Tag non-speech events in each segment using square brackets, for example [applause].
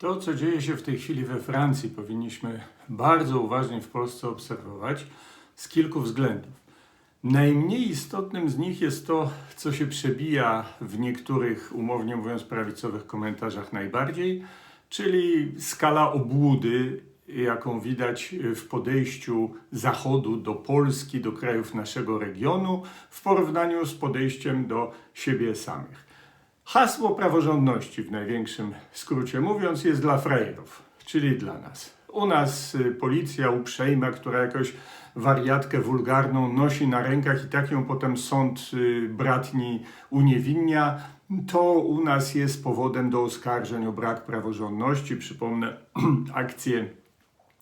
To, co dzieje się w tej chwili we Francji, powinniśmy bardzo uważnie w Polsce obserwować z kilku względów. Najmniej istotnym z nich jest to, co się przebija w niektórych, umownie mówiąc, prawicowych komentarzach najbardziej, czyli skala obłudy, jaką widać w podejściu Zachodu do Polski, do krajów naszego regionu, w porównaniu z podejściem do siebie samych. Hasło praworządności, w największym skrócie mówiąc, jest dla frajerów, czyli dla nas. U nas y, policja uprzejma, która jakoś wariatkę wulgarną nosi na rękach i tak ją potem sąd y, bratni uniewinnia, to u nas jest powodem do oskarżeń o brak praworządności. Przypomnę [clears throat] akcję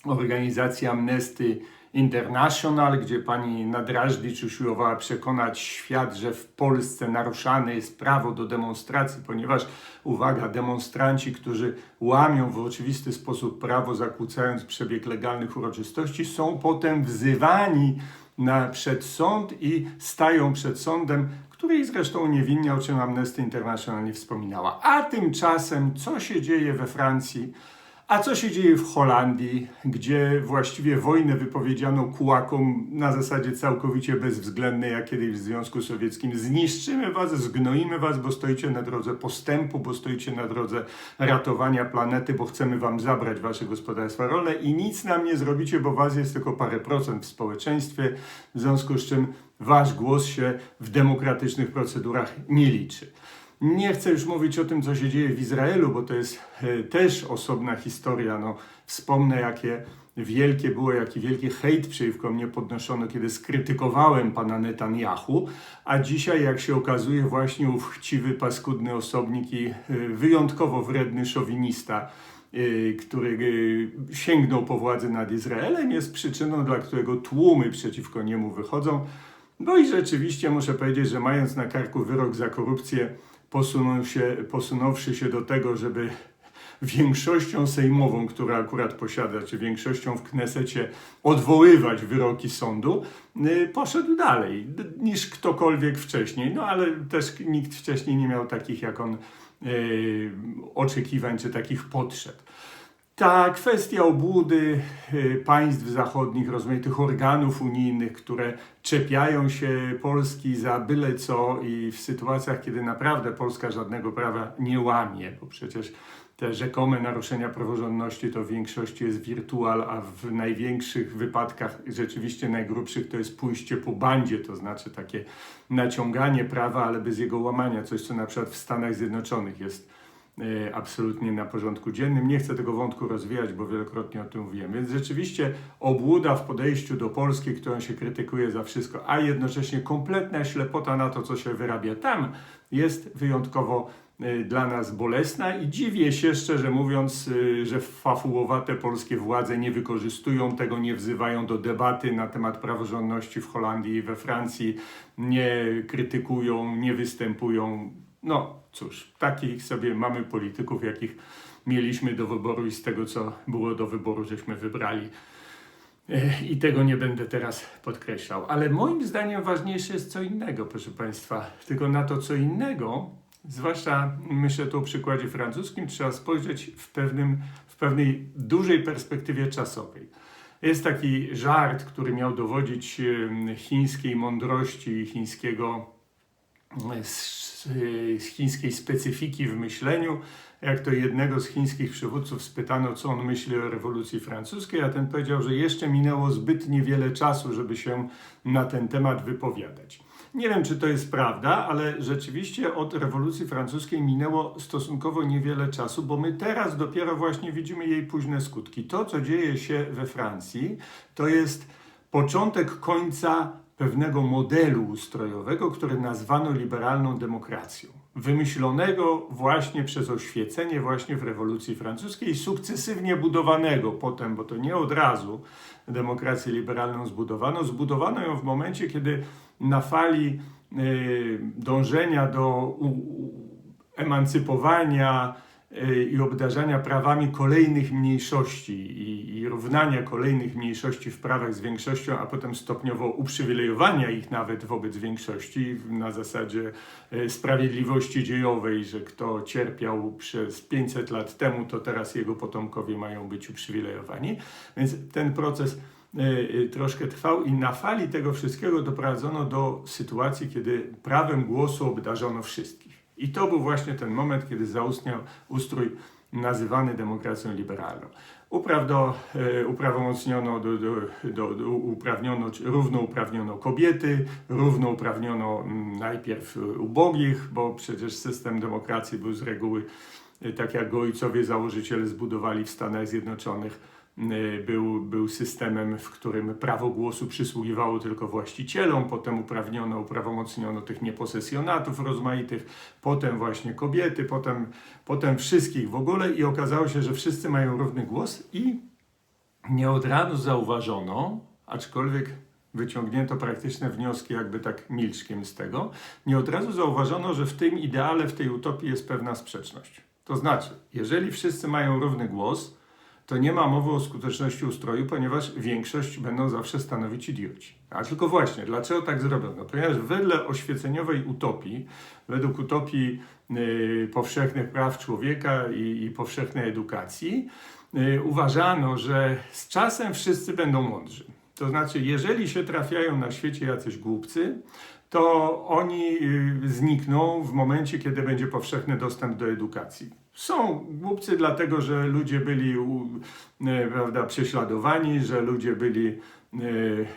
organizacji Amnesty International, gdzie pani Nadrażdżicz usiłowała przekonać świat, że w Polsce naruszane jest prawo do demonstracji, ponieważ, uwaga, demonstranci, którzy łamią w oczywisty sposób prawo, zakłócając przebieg legalnych uroczystości, są potem wzywani na, przed sąd i stają przed sądem, której zresztą uniewinnia, o czym Amnesty International nie wspominała. A tymczasem, co się dzieje we Francji? A co się dzieje w Holandii, gdzie właściwie wojnę wypowiedziano kułakom na zasadzie całkowicie bezwzględnej, jak kiedyś w Związku Sowieckim? Zniszczymy was, zgnoimy was, bo stoicie na drodze postępu, bo stoicie na drodze ratowania planety, bo chcemy wam zabrać wasze gospodarstwa rolne i nic nam nie zrobicie, bo was jest tylko parę procent w społeczeństwie, w związku z czym wasz głos się w demokratycznych procedurach nie liczy. Nie chcę już mówić o tym, co się dzieje w Izraelu, bo to jest e, też osobna historia. No, wspomnę, jakie wielkie było, jaki wielki hejt przeciwko mnie podnoszono, kiedy skrytykowałem pana Netanyahu, a dzisiaj, jak się okazuje, właśnie ów chciwy, paskudny osobnik i e, wyjątkowo wredny szowinista, e, który sięgnął po władzę nad Izraelem, jest przyczyną, dla którego tłumy przeciwko niemu wychodzą. No i rzeczywiście muszę powiedzieć, że mając na karku wyrok za korupcję, posunął się, posunąwszy się do tego, żeby większością sejmową, która akurat posiada, czy większością w Knesecie odwoływać wyroki sądu, y, poszedł dalej niż ktokolwiek wcześniej. No ale też nikt wcześniej nie miał takich jak on yy, oczekiwań, czy takich potrzeb. Ta kwestia obłudy y, państw zachodnich, rozmaitych organów unijnych, które czepiają się Polski za byle co i w sytuacjach, kiedy naprawdę Polska żadnego prawa nie łamie, bo przecież te rzekome naruszenia praworządności to w większości jest wirtual, a w największych wypadkach, rzeczywiście najgrubszych, to jest pójście po bandzie, to znaczy takie naciąganie prawa, ale bez jego łamania, coś co na przykład w Stanach Zjednoczonych jest absolutnie na porządku dziennym. Nie chcę tego wątku rozwijać, bo wielokrotnie o tym mówiłem. Więc rzeczywiście obłuda w podejściu do Polski, którą się krytykuje za wszystko, a jednocześnie kompletna ślepota na to, co się wyrabia tam, jest wyjątkowo e, dla nas bolesna i dziwię się, szczerze mówiąc, e, że fafułowate polskie władze nie wykorzystują tego, nie wzywają do debaty na temat praworządności w Holandii i we Francji, nie krytykują, nie występują. No, cóż, takich sobie mamy polityków, jakich mieliśmy do wyboru i z tego, co było do wyboru, żeśmy wybrali. E, I tego nie będę teraz podkreślał. Ale moim zdaniem ważniejsze jest co innego, proszę Państwa. Tylko na to co innego, zwłaszcza myślę tu o przykładzie francuskim, trzeba spojrzeć w, pewnym, w pewnej dużej perspektywie czasowej. Jest taki żart, który miał dowodzić chińskiej mądrości, chińskiego z chińskiej specyfiki w myśleniu. Jak to jednego z chińskich przywódców spytano, co on myśli o rewolucji francuskiej, a ten powiedział, że jeszcze minęło zbyt niewiele czasu, żeby się na ten temat wypowiadać. Nie wiem, czy to jest prawda, ale rzeczywiście od rewolucji francuskiej minęło stosunkowo niewiele czasu, bo my teraz dopiero właśnie widzimy jej późne skutki. To, co dzieje się we Francji, to jest początek końca pewnego modelu ustrojowego, który nazwano liberalną demokracją. Wymyślonego właśnie przez oświecenie, właśnie w rewolucji francuskiej, sukcesywnie budowanego potem, bo to nie od razu demokrację liberalną zbudowano. Zbudowano ją w momencie, kiedy na fali y, dążenia do emancypowania, i obdarzania prawami kolejnych mniejszości i, i równania kolejnych mniejszości w prawach z większością, a potem stopniowo uprzywilejowania ich nawet wobec większości na zasadzie y, sprawiedliwości dziejowej, że kto cierpiał przez 500 lat temu, to teraz jego potomkowie mają być uprzywilejowani. Więc ten proces y, troszkę trwał i na fali tego wszystkiego doprowadzono do sytuacji, kiedy prawem głosu obdarzono wszystkich. I to był właśnie ten moment, kiedy zaustniał ustrój nazywany demokracją liberalną. Uprawdo, e, uprawomocniono, do, do, do, uprawniono, równouprawniono kobiety, równouprawniono mm, najpierw ubogich, bo przecież system demokracji był z reguły e, tak jak go ojcowie założyciele zbudowali w Stanach Zjednoczonych, był, był systemem, w którym prawo głosu przysługiwało tylko właścicielom, potem uprawniono, uprawomocniono tych nieposesjonatów rozmaitych, potem właśnie kobiety, potem, potem wszystkich w ogóle i okazało się, że wszyscy mają równy głos i nie od razu zauważono, aczkolwiek wyciągnięto praktyczne wnioski jakby tak milczkiem z tego, nie od razu zauważono, że w tym ideale, w tej utopii jest pewna sprzeczność. To znaczy, jeżeli wszyscy mają równy głos, to nie ma mowy o skuteczności ustroju, ponieważ większość będą zawsze stanowić idioci. A tylko właśnie, dlaczego tak zrobiono? Ponieważ wedle oświeceniowej utopii, według utopii y, powszechnych praw człowieka i, i powszechnej edukacji, y, uważano, że z czasem wszyscy będą mądrzy. To znaczy, jeżeli się trafiają na świecie jacyś głupcy, to oni y, znikną w momencie, kiedy będzie powszechny dostęp do edukacji. Są głupcy dlatego, że ludzie byli e, prawda, prześladowani, że ludzie byli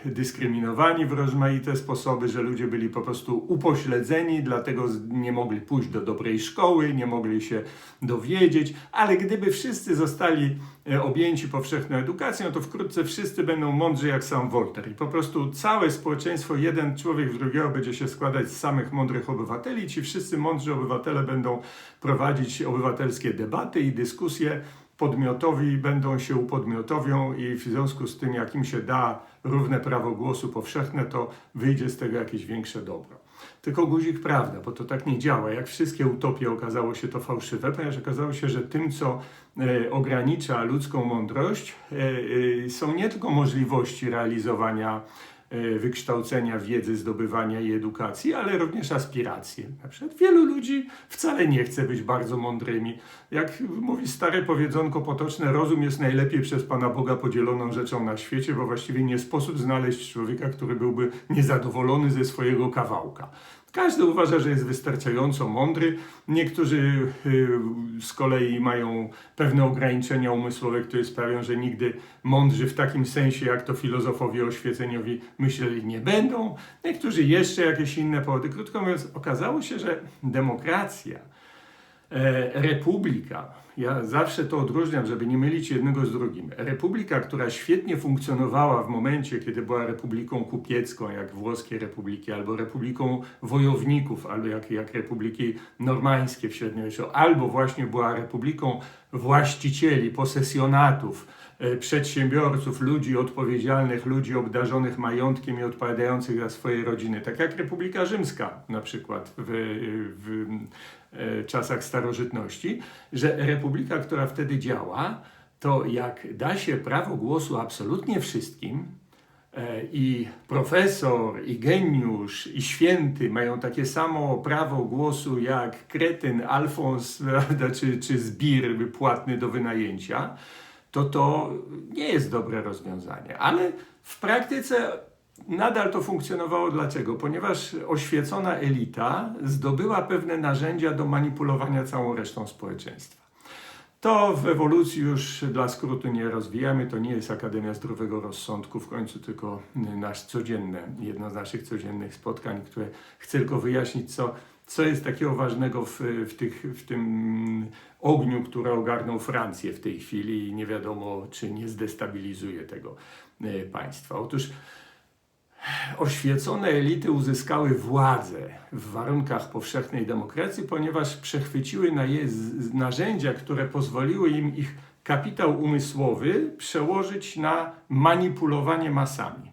dyskryminowani w rozmaite sposoby, że ludzie byli po prostu upośledzeni, dlatego nie mogli pójść do dobrej szkoły, nie mogli się dowiedzieć, ale gdyby wszyscy zostali e, objęci powszechną edukacją, to wkrótce wszyscy będą mądrzy jak sam Voltaire i po prostu całe społeczeństwo, jeden człowiek w drugiego będzie się składać z samych mądrych obywateli, ci wszyscy mądrzy obywatele będą prowadzić obywatelskie debaty i dyskusje, podmiotowi będą się upodmiotowią i w związku z tym, jak im się da równe prawo głosu powszechne, to wyjdzie z tego jakieś większe dobro. Tylko guzik prawda, bo to tak nie działa. Jak wszystkie utopie okazało się to fałszywe, ponieważ okazało się, że tym, co e, ogranicza ludzką mądrość, e, e, są nie tylko możliwości realizowania wykształcenia, wiedzy, zdobywania i edukacji, ale również aspiracje. Na przykład wielu ludzi wcale nie chce być bardzo mądrymi. Jak mówi stare powiedzonko potoczne, rozum jest najlepiej przez Pana Boga podzieloną rzeczą na świecie, bo właściwie nie sposób znaleźć człowieka, który byłby niezadowolony ze swojego kawałka. Każdy uważa, że jest wystarczająco mądry. Niektórzy y, z kolei mają pewne ograniczenia umysłowe, które sprawią, że nigdy mądrzy w takim sensie, jak to filozofowie oświeceniowi myśleli, nie będą. Niektórzy jeszcze jakieś inne powody. Krótko mówiąc, okazało się, że demokracja, e, republika, ja zawsze to odróżniam, żeby nie mylić jednego z drugim. Republika, która świetnie funkcjonowała w momencie, kiedy była republiką kupiecką, jak włoskie republiki, albo republiką wojowników, albo jak, jak republiki normańskie w średniowieczu, albo właśnie była republiką właścicieli, posesjonatów, e, przedsiębiorców, ludzi odpowiedzialnych, ludzi obdarzonych majątkiem i odpowiadających za swoje rodziny. Tak jak Republika Rzymska na przykład w, w e, czasach starożytności, że republika, która wtedy działa, to jak da się prawo głosu absolutnie wszystkim, e, i profesor, i geniusz, i święty mają takie samo prawo głosu jak kretyn, Alfons [laughs] czy, czy zbir płatny do wynajęcia, to to nie jest dobre rozwiązanie. Ale w praktyce nadal to funkcjonowało. Dlaczego? Ponieważ oświecona elita zdobyła pewne narzędzia do manipulowania całą resztą społeczeństwa. To w ewolucji już dla skrótu nie rozwijamy, to nie jest Akademia Zdrowego Rozsądku, w końcu tylko nasz codzienne, jedno z naszych codziennych spotkań, które chcę tylko wyjaśnić, co, co jest takiego ważnego w, w, tych, w tym ogniu, który ogarnął Francję w tej chwili i nie wiadomo, czy nie zdestabilizuje tego e, państwa. Otóż oświecone elity uzyskały władzę w warunkach powszechnej demokracji, ponieważ przechwyciły na je narzędzia, które pozwoliły im ich kapitał umysłowy przełożyć na manipulowanie masami.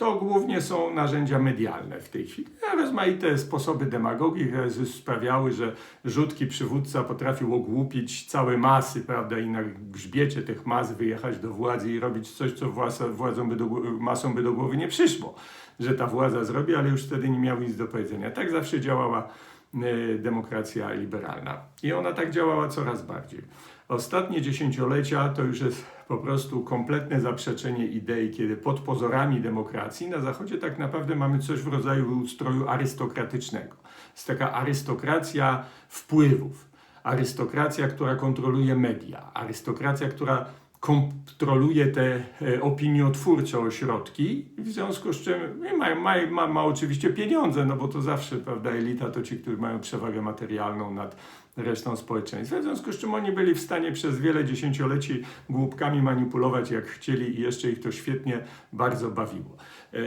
To głównie są narzędzia medialne w tej chwili. Rozmaite sposoby demagogii sprawiały, że rzutki przywódca potrafił ogłupić całe masy, prawda, i na grzbiecie tych mas wyjechać do władzy i robić coś, co władzą by do, masom by do głowy nie przyszło, że ta władza zrobi, ale już wtedy nie miał nic do powiedzenia. Tak zawsze działała e, demokracja liberalna. I ona tak działała coraz bardziej. Ostatnie dziesięciolecia to już jest po prostu kompletne zaprzeczenie idei, kiedy pod pozorami demokracji na Zachodzie tak naprawdę mamy coś w rodzaju ustroju arystokratycznego. Jest taka arystokracja wpływów, arystokracja, która kontroluje media, arystokracja, która kontroluje te e, opiniotwórcze ośrodki, w związku z czym ma, ma, ma, ma oczywiście pieniądze, no bo to zawsze, prawda, elita to ci, którzy mają przewagę materialną nad resztą społeczeństwa, w związku z czym oni byli w stanie przez wiele dziesięcioleci głupkami manipulować jak chcieli i jeszcze ich to świetnie bardzo bawiło. E,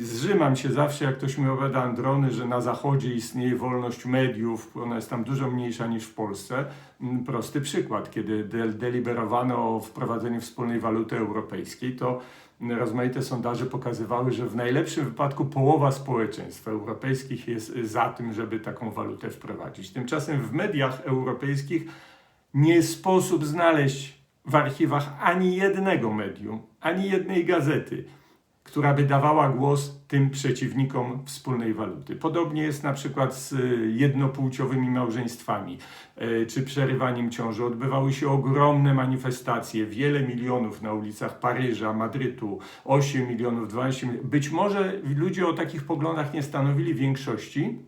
Zrzymam się zawsze, jak ktoś mi opowiada Androny, że na Zachodzie istnieje wolność mediów, ona jest tam dużo mniejsza niż w Polsce. Mm, Prosty przykład, kiedy de- deliberowano o wprowadzeniu wspólnej waluty europejskiej, to rozmaite sondaże pokazywały, że w najlepszym wypadku połowa społeczeństw europejskich jest za tym, żeby taką walutę wprowadzić. Tymczasem w mediach europejskich nie sposób znaleźć w archiwach ani jednego medium, ani jednej gazety, która by dawała głos tym przeciwnikom wspólnej waluty. Podobnie jest na przykład z y, jednopłciowymi małżeństwami e, czy przerywaniem ciąży. Odbywały się ogromne manifestacje, wiele milionów na ulicach Paryża, Madrytu, 8 milionów, 12 milionów. Być może ludzie o takich poglądach nie stanowili większości,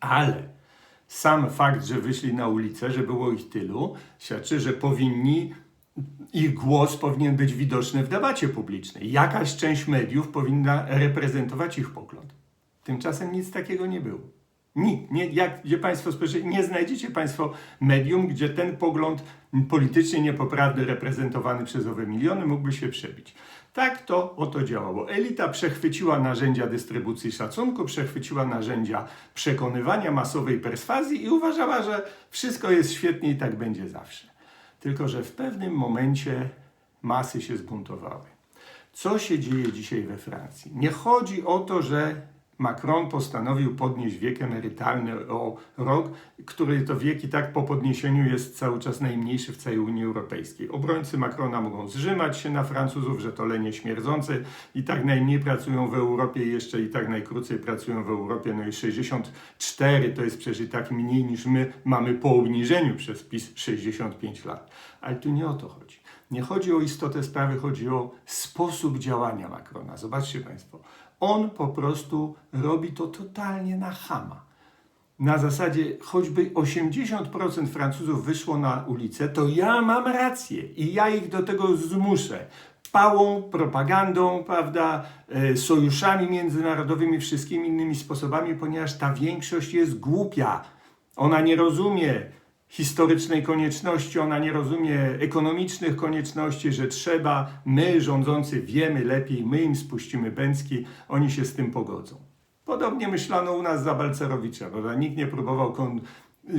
ale sam fakt, że wyszli na ulicę, że było ich tylu, świadczy, że powinni, ich głos powinien być widoczny w debacie publicznej. Jakaś część mediów powinna reprezentować ich pogląd. Tymczasem nic takiego nie było. Nikt, nie, jak, gdzie Państwo spojrzycie, nie znajdziecie Państwo medium, gdzie ten pogląd politycznie niepoprawny, reprezentowany przez owe miliony, mógłby się przebić. Tak to oto działało. Elita przechwyciła narzędzia dystrybucji szacunku, przechwyciła narzędzia przekonywania, masowej perswazji i uważała, że wszystko jest świetnie i tak będzie zawsze. Tylko, że w pewnym momencie masy się zbuntowały. Co się dzieje dzisiaj we Francji? Nie chodzi o to, że Macron postanowił podnieść wiek emerytalny o rok, który to wiek i tak po podniesieniu jest cały czas najmniejszy w całej Unii Europejskiej. Obrońcy Macrona mogą zrzymać się na Francuzów, że to lenie śmierdzące i tak najmniej pracują w Europie jeszcze i tak najkrócej pracują w Europie. No i 64 to jest przecież i tak mniej niż my mamy po obniżeniu przez PiS 65 lat. Ale tu nie o to chodzi. Nie chodzi o istotę sprawy, chodzi o sposób działania Macrona. Zobaczcie Państwo, on po prostu robi to totalnie na chama. Na zasadzie, choćby 80% Francuzów wyszło na ulicę, to ja mam rację i ja ich do tego zmuszę. Pałą, propagandą, prawda, e, sojuszami międzynarodowymi, wszystkimi innymi sposobami, ponieważ ta większość jest głupia. Ona nie rozumie historycznej konieczności, ona nie rozumie ekonomicznych konieczności, że trzeba, my rządzący wiemy lepiej, my im spuścimy bęcki, oni się z tym pogodzą. Podobnie myślano u nas za Balcerowicza, prawda? Nikt nie próbował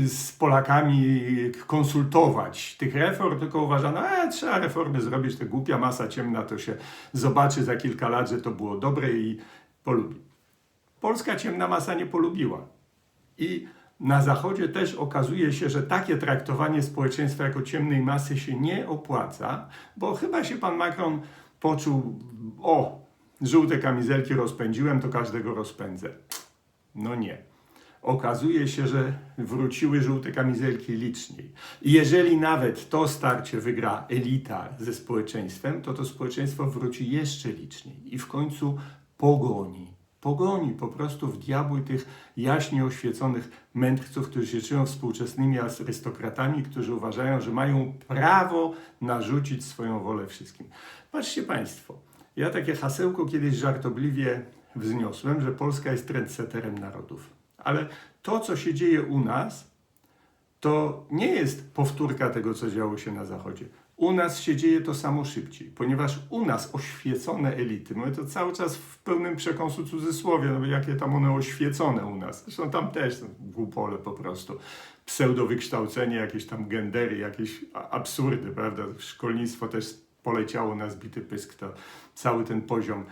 z Polakami konsultować tych reform, tylko uważano, e, trzeba reformy zrobić, to głupia masa ciemna to się zobaczy za kilka lat, że to było dobre i polubi. Polska ciemna masa nie polubiła. I na Zachodzie też okazuje się, że takie traktowanie społeczeństwa jako ciemnej masy się nie opłaca, bo chyba się pan Macron poczuł, o, żółte kamizelki rozpędziłem, to każdego rozpędzę. No nie. Okazuje się, że wróciły żółte kamizelki liczniej. I jeżeli nawet to starcie wygra elita ze społeczeństwem, to to społeczeństwo wróci jeszcze liczniej i w końcu pogoni pogoni po prostu w diabły tych jaśnie oświeconych mędrców, którzy się czują współczesnymi arystokratami, którzy uważają, że mają prawo narzucić swoją wolę wszystkim. Patrzcie Państwo, ja takie hasełko kiedyś żartobliwie wzniosłem, że Polska jest trendsetterem narodów. Ale to, co się dzieje u nas, to nie jest powtórka tego, co działo się na Zachodzie. U nas się dzieje to samo szybciej, ponieważ u nas oświecone elity, mówię to cały czas w pełnym przekąsu cudzysłowie, no jakie tam one oświecone u nas, zresztą tam też są głupole po prostu, pseudowykształcenie, jakieś tam gendery, jakieś absurdy, prawda, szkolnictwo też poleciało na zbity pysk, to cały ten poziom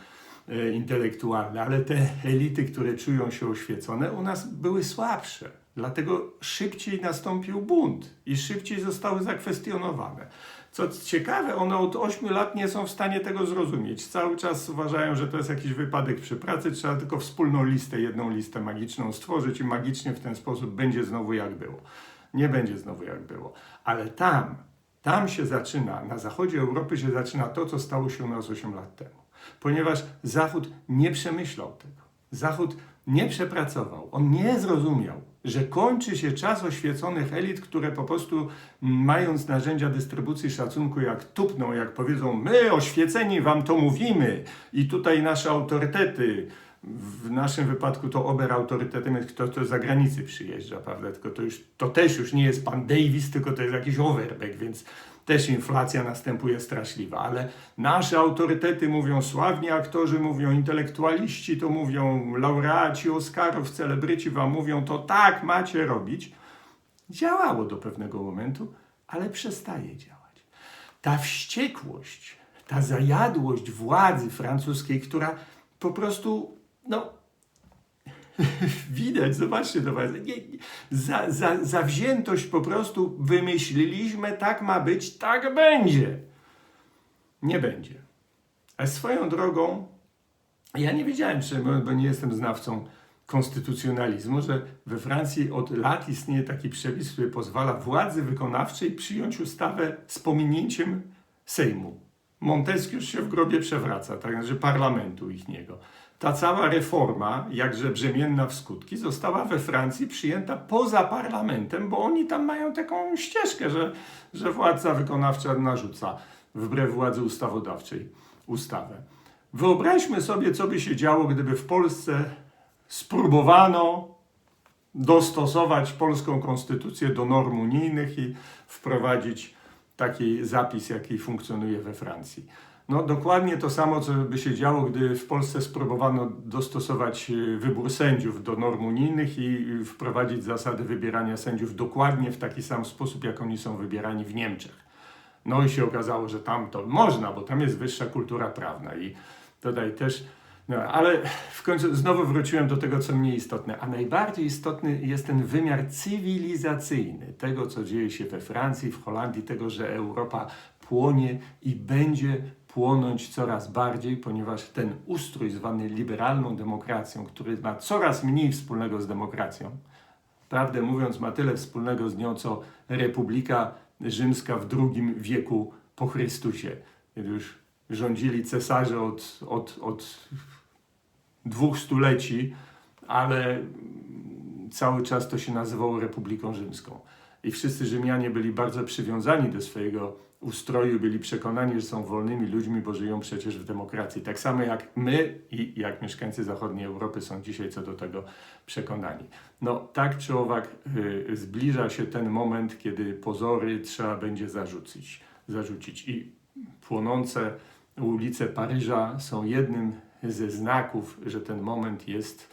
e, intelektualne, ale te elity, które czują się oświecone, u nas były słabsze. Dlatego szybciej nastąpił bunt i szybciej zostały zakwestionowane. Co ciekawe, one od 8 lat nie są w stanie tego zrozumieć. Cały czas uważają, że to jest jakiś wypadek przy pracy, trzeba tylko wspólną listę, jedną listę magiczną stworzyć i magicznie w ten sposób będzie znowu jak było. Nie będzie znowu jak było. Ale tam, tam się zaczyna, na zachodzie Europy się zaczyna to, co stało się u nas 8 lat temu. Ponieważ Zachód nie przemyślał tego. Zachód nie przepracował, on nie zrozumiał, że kończy się czas oświeconych elit, które po prostu m, mając narzędzia dystrybucji szacunku, jak tupną, jak powiedzą, my oświeceni wam to mówimy i tutaj nasze autorytety, w naszym wypadku to ober autorytetem jest kto, kto z zagranicy przyjeżdża, prawda? Tylko to, już, to też już nie jest pan Davis, tylko to jest jakiś overback, więc też inflacja następuje straszliwa, ale nasze autorytety mówią, sławni aktorzy mówią, intelektualiści to mówią, laureaci Oscarów, celebryci wam mówią, to tak macie robić. Działało do pewnego momentu, ale przestaje działać. Ta wściekłość, ta zajadłość władzy francuskiej, która po prostu, no, [laughs] Widać, zobaczcie to nie. Za, za, zawziętość po prostu wymyśliliśmy, tak ma być, tak będzie. Nie będzie. A swoją drogą, ja nie wiedziałem, bo nie jestem znawcą konstytucjonalizmu, że we Francji od lat istnieje taki przepis, który pozwala władzy wykonawczej przyjąć ustawę z pominięciem Sejmu. Montesquieu się w grobie przewraca, tak znaczy parlamentu ich niego. Ta cała reforma, jakże brzemienna w skutki, została we Francji przyjęta poza parlamentem, bo oni tam mają taką ścieżkę, że, że władza wykonawcza narzuca wbrew władzy ustawodawczej ustawę. Wyobraźmy sobie, co by się działo, gdyby w Polsce spróbowano dostosować polską konstytucję do norm unijnych i wprowadzić taki zapis, jaki funkcjonuje we Francji. No dokładnie to samo, co by się działo, gdy w Polsce spróbowano dostosować y, wybór sędziów do norm unijnych i wprowadzić zasady wybierania sędziów dokładnie w taki sam sposób, jak oni są wybierani w Niemczech. No i się okazało, że tam to można, bo tam jest wyższa kultura prawna i tutaj też no, ale w końcu znowu wróciłem do tego, co mniej istotne. A najbardziej istotny jest ten wymiar cywilizacyjny tego, co dzieje się we Francji, w Holandii, tego, że Europa płonie i będzie płonąć coraz bardziej, ponieważ ten ustrój zwany liberalną demokracją, który ma coraz mniej wspólnego z demokracją, prawdę mówiąc, ma tyle wspólnego z nią, co Republika Rzymska w II wieku po Chrystusie, kiedy już rządzili cesarze od, od, od dwóch stuleci, ale cały czas to się nazywało Republiką Rzymską. I wszyscy Rzymianie byli bardzo przywiązani do swojego ustroju, byli przekonani, że są wolnymi ludźmi, bo żyją przecież w demokracji. Tak samo jak my i jak mieszkańcy zachodniej Europy są dzisiaj co do tego przekonani. No tak czy owak y, zbliża się ten moment, kiedy pozory trzeba będzie zarzucić. zarzucić. I płonące ulice Paryża są jednym ze znaków, że ten moment jest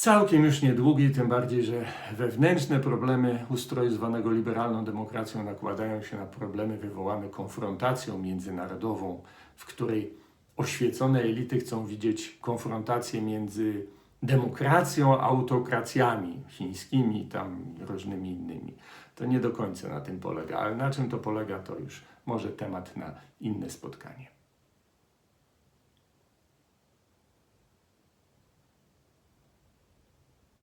całkiem już niedługi, tym bardziej, że wewnętrzne problemy ustroju zwanego liberalną demokracją nakładają się na problemy wywołane konfrontacją międzynarodową, w której oświecone elity chcą widzieć konfrontację między demokracją autokracjami chińskimi, tam różnymi innymi. To nie do końca na tym polega, ale na czym to polega, to już może temat na inne spotkanie.